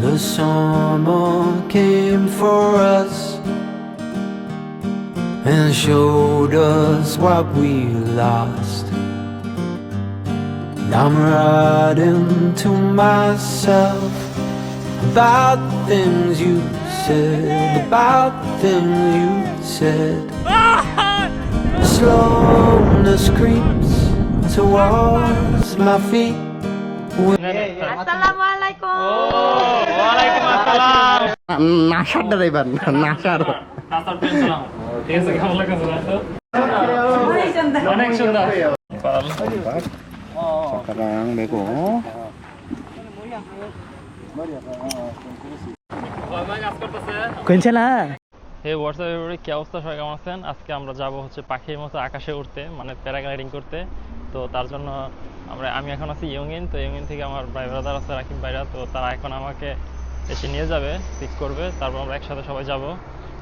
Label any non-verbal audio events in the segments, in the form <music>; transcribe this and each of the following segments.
The summer came for us and showed us what we lost. And I'm writing to myself about things you said, about things you said. Slowness creeps towards my feet. Assalamualaikum. Nasar driver Nasar. Nasar plane চালাও ঠিক আছে কেমন লাগছে রাস্তা অনেক সুন্দর। সাকারাং বেগো কাজ করতেছে কোনছে না হে হোয়াটসঅ্যাপ এভাবে কি অবস্থা? সবাই কেমন আছেন? আজকে আমরা যাব হচ্ছে পাখির মতো আকাশে উঠতে মানে প্যারাগ্লাইডিং করতে। তো তার জন্য আমরা আমি এখন আছি ইয়ংইন। তো ইয়ংইন থেকে আমার ভাই ব্রাদার আছে রাকিব ভাইরা। তো তারা এখন আমাকে এসে নিয়ে যাবে পিক করবে তারপর আমরা একসাথে সবাই যাব।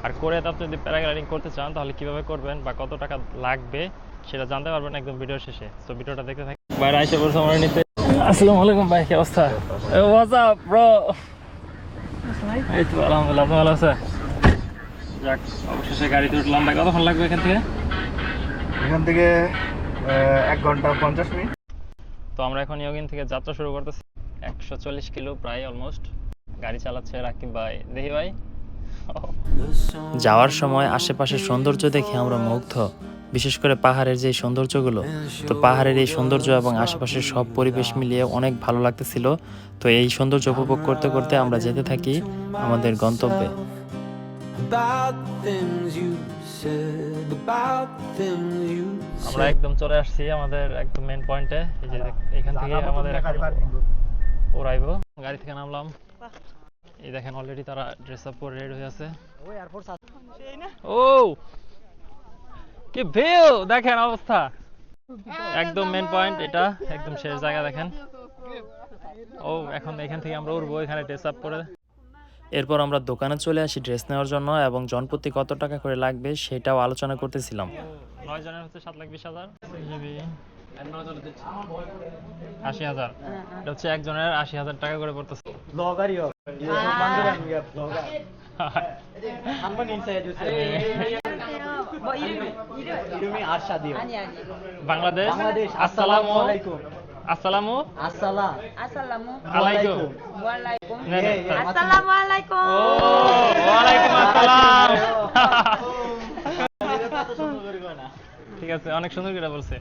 আর করে আপনি যদি প্যারাগ্লাইডিং করতে চান তাহলে কীভাবে করবেন বা কত টাকা লাগবে সেটা জানতে পারবেন একদম ভিডিওর শেষে। তো ভিডিওটা দেখতে থাকি বাইরে আইসে পড়ছে আমার নিতে আসসালামু আলাইকুম ভাই কি অবস্থা? হোয়াটস আপ ব্রো এই তো আলহামদুলিল্লাহ আপনি ভালো আছে যাক অবশেষে গাড়িতে উঠলাম। ভাই কতক্ষণ লাগবে এখান থেকে? এখান থেকে এক ঘণ্টা পঞ্চাশ মিনিট। তো আমরা এখন ইয়োগিন থেকে যাত্রা শুরু করতেছি। একশো চল্লিশ কিলো প্রায় অলমোস্ট গাড়ি চালাচ্ছে রাকিব ভাই। দেখি ভাই। যাওয়ার সময় আশেপাশের সৌন্দর্য দেখে আমরা মুগ্ধ। বিশেষ করে পাহাড়ের যে সৌন্দর্যগুলো তো পাহাড়ের এই সৌন্দর্য এবং আশেপাশের সব পরিবেশ মিলিয়ে অনেক ভালো লাগতেছিল। তো এই সৌন্দর্য উপভোগ করতে করতে আমরা যেতে থাকি আমাদের গন্তব্যে। আমরা একদম চলে আসছি আমাদের একদম মেন পয়েন্টে এই যে এখান থেকে আমাদের ওরাইবো গাড়ি থেকে নামলাম। এই দেখেন অলরেডি তারা ড্রেস আপ করে রেডি হয়ে আছে। ও! কি ভিউ দেখেন অবস্থা। একদম মেন পয়েন্ট এটা একদম শেষ জায়গা দেখেন। ও এখন এখান থেকে আমরা উঠবো এখানে ড্রেস আপ করে। এরপর আমরা দোকানে চলে আসি ড্রেস নেওয়ার জন্য এবং জনপ্রতি কত টাকা করে লাগবে সেটাও আলোচনা করতেছিলাম। নয় জনের হচ্ছে সাত লাখ বিশ হাজার। আশি হাজার। হচ্ছে একজনের আশি হাজার টাকা করে পড়তেছে। ব্লগারই বাংলাদেশ। আসসালাম আলাইকুম। <laughs> <laughs> ঠিক আছে অনেক সুন্দর করে বলছে।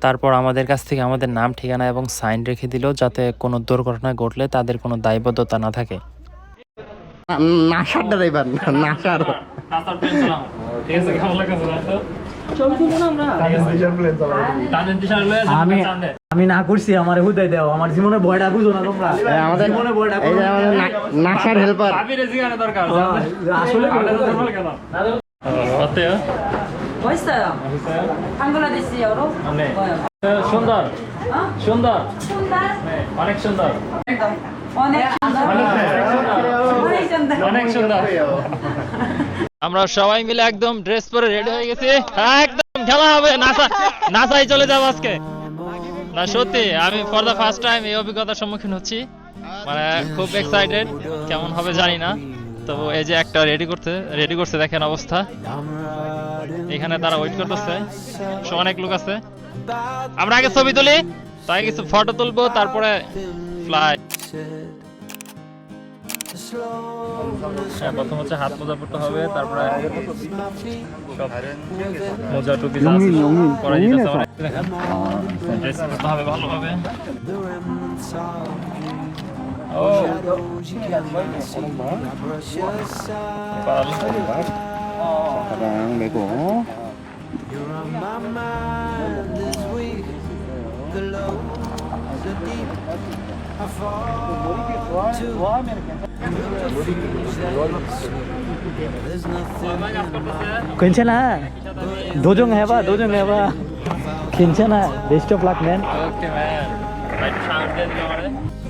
তারপর আমাদের কাছ থেকে আমাদের নাম ঠিকানা এবং সাইন রেখে দিল যাতে কোনো দুর্ঘটনা ঘটলে তাদের কোনো দায়বদ্ধতা না থাকে। নাসার। ড্রাইভার নাসার? আমি আমি না করছি আমার হুদাই দাও। আমার জীবনে ভয়টা বুঝো না তোমরা। আমাদের জীবনে ভয়টা এই আমাদের নাসার হেল্পার আসলে আমাদের তো বল কেন অতেও 멋있어요 방글라데시어로 네. সুন্দর সুন্দর 순달 네, অনেক সুন্দর 어넥 순달 어넥 순달 অনেক সুন্দর আমরা সবাই মিলে একদম ড্রেস পরে রেডি হয়ে গেছি একদম খেলা হবে নাসা নাসাই চলে যাব আজকে না সত্যি আমি ফর দ্য ফার্স্ট টাইম এই অভিজ্ঞতার সম্মুখীন হচ্ছি মানে খুব এক্সাইটেড কেমন হবে জানি না তো এই যে একটা রেডি করতে রেডি করছে দেখেন অবস্থা। এখানে তারা ওয়েট করতেছে। অনেক লোক আছে। আমরা আগে ছবি তুলি তাই কিছু ফটো তুলবো তারপরে ফ্লাই হ্যাঁ প্রথম হচ্ছে হাত মোজা পড়তে হবে তারপরে মোজা টুপি দেখেন। ড্রেস করতে হবে ভালোভাবে 가방 메고 괜찮아. 노정 해봐 노정 해봐. 괜찮아. 베스트 오브 락맨 오케이 맨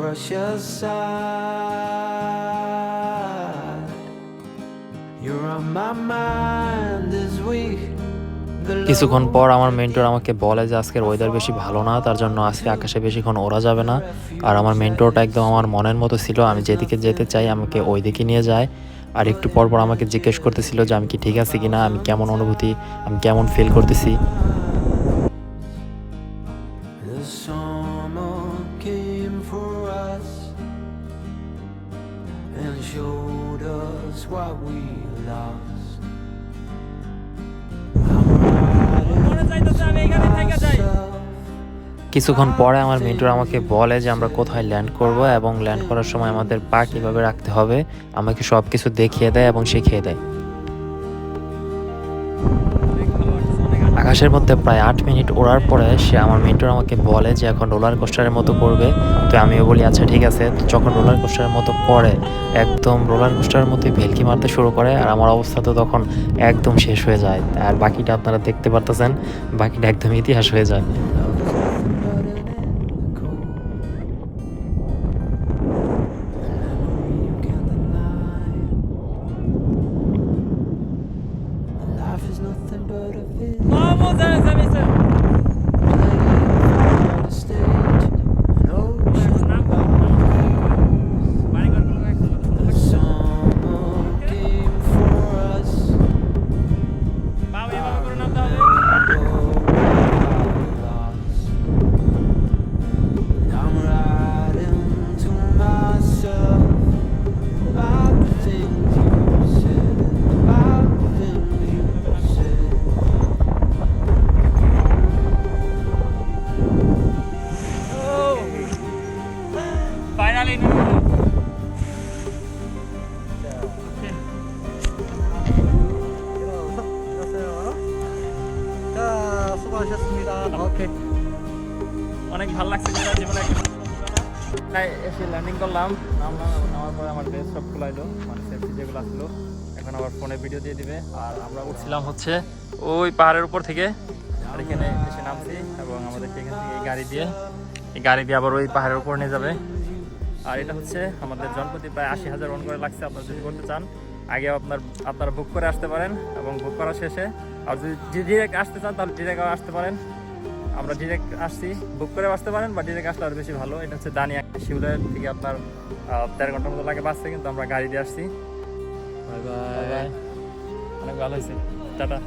brush aside. You're on my mind this week. কিছুক্ষণ পর আমার মেন্টর আমাকে বলে যে আজকের ওয়েদার বেশি ভালো না তার জন্য আজকে আকাশে বেশিক্ষণ ওরা যাবে না আর আমার মেন্টরটা একদম আমার মনের মতো ছিল আমি যেদিকে যেতে চাই আমাকে ওই দিকে নিয়ে যায় আর একটু পর পর আমাকে জিজ্ঞেস করতেছিল যে আমি কি ঠিক আছি কিনা আমি কেমন অনুভূতি আমি কেমন ফিল করতেছি showed us what we lost. কিছুক্ষণ পরে আমার মিন্টুর আমাকে বলে যে আমরা কোথায় ল্যান্ড করব এবং ল্যান্ড করার সময় আমাদের পা কীভাবে রাখতে হবে আমাকে সব কিছু দেখিয়ে দেয় এবং শিখিয়ে দেয় আকাশের মধ্যে প্রায় আট মিনিট ওড়ার পরে সে আমার মেন্টর আমাকে বলে যে এখন রোলার কোস্টারের মতো করবে। তো আমিও বলি আচ্ছা ঠিক আছে। যখন রোলার কোস্টারের মতো করে, একদম রোলার কোস্টারের মতো ভেলকি মারতে শুরু করে, আর আমার অবস্থা তো তখন একদম শেষ হয়ে যায়। আর বাকিটা আপনারা দেখতে পারতেছেন, বাকিটা একদম ইতিহাস হয়ে যায়। vamos à missão. 수고하셨습니다. 오케이. অনেক ভালো লাগছে যেটা জীবনে একটা তাই এসে ল্যান্ডিং করলাম নামলাম এবং নামার পরে আমার ড্রেস সব খোলাইলো মানে সেফটি যেগুলো আসলো এখন আবার ফোনে ভিডিও দিয়ে দিবে আর আমরা উঠছিলাম হচ্ছে ওই পাহাড়ের উপর থেকে আর এখানে এসে নামছি এবং আমাদেরকে এখান থেকে এই গাড়ি দিয়ে এই গাড়ি দিয়ে আবার ওই পাহাড়ের উপর নিয়ে যাবে আর এটা হচ্ছে আমাদের জনপ্রতি প্রায় আশি হাজার ওন করে লাগছে আপনারা যদি করতে চান আগে আপনার আপনারা বুক করে আসতে পারেন এবং বুক করা শেষে আর যদি ডিরেক্ট আসতে চান তাহলে ডিরেক্ট আসতে পারেন। আমরা ডিরেক্ট আসছি বুক করে আসতে পারেন বা ডিরেক্ট আসলে আরও বেশি ভালো। এটা হচ্ছে দানিয়া শিউলের থেকে আপনার তেরো ঘণ্টার মতো লাগে বাসে কিন্তু আমরা গাড়ি দিয়ে আসছি। অনেক ভালো হয়েছে। টাটা।